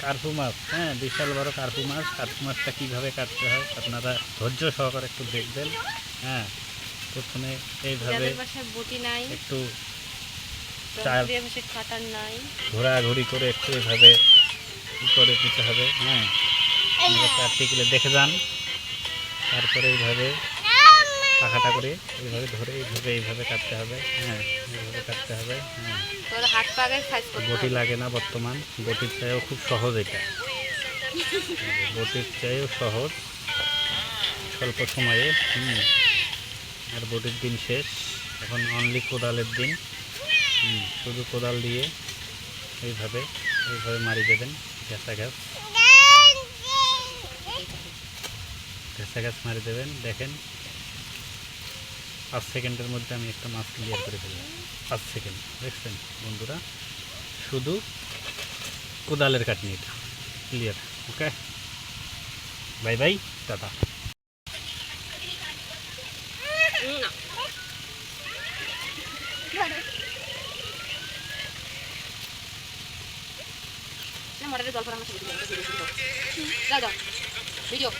কার্পু মাছ হ্যাঁ বিশাল বড় কার্পু মাছ। কার্পু মাছটা কীভাবে কাটতে হয় আপনারা ধৈর্য সহকারে একটু দেখবেন। হ্যাঁ প্রথমে এইভাবে একটু ঘোরাঘুরি করে একটু এইভাবে ই করে দিতে হবে হ্যাঁ। প্র্যাকটিক্যালি দেখে যান। তারপরে এইভাবে পাখাটা করে এইভাবে ধরে এইভাবে এইভাবে কাটতে হবে। হ্যাঁ। এইভাবে কাটতে হবে। হ্যাঁ বটি লাগে না বর্তমান। বটির চাইও খুব সহজ এটা। বটির চাইও সহজ। স্বল্প সময়ে হুম। আর বটির দিন শেষ। এখন অনলি কোদালের দিন। হুম শুধু কোদাল দিয়ে এইভাবে এইভাবে মারি দেবেন ঘেঁচা গাছ ঘেঁচা গাছ মারি দেবেন। দেখেন পাঁচ সেকেন্ডের মধ্যে আমি একটা মাছ ক্লিয়ার করে ফেললাম পাঁচ সেকেন্ড দেখছেন বন্ধুরা শুধু কোদালের কাটনি এটা clear okay bye bye tata মোটরে জল ভিডিও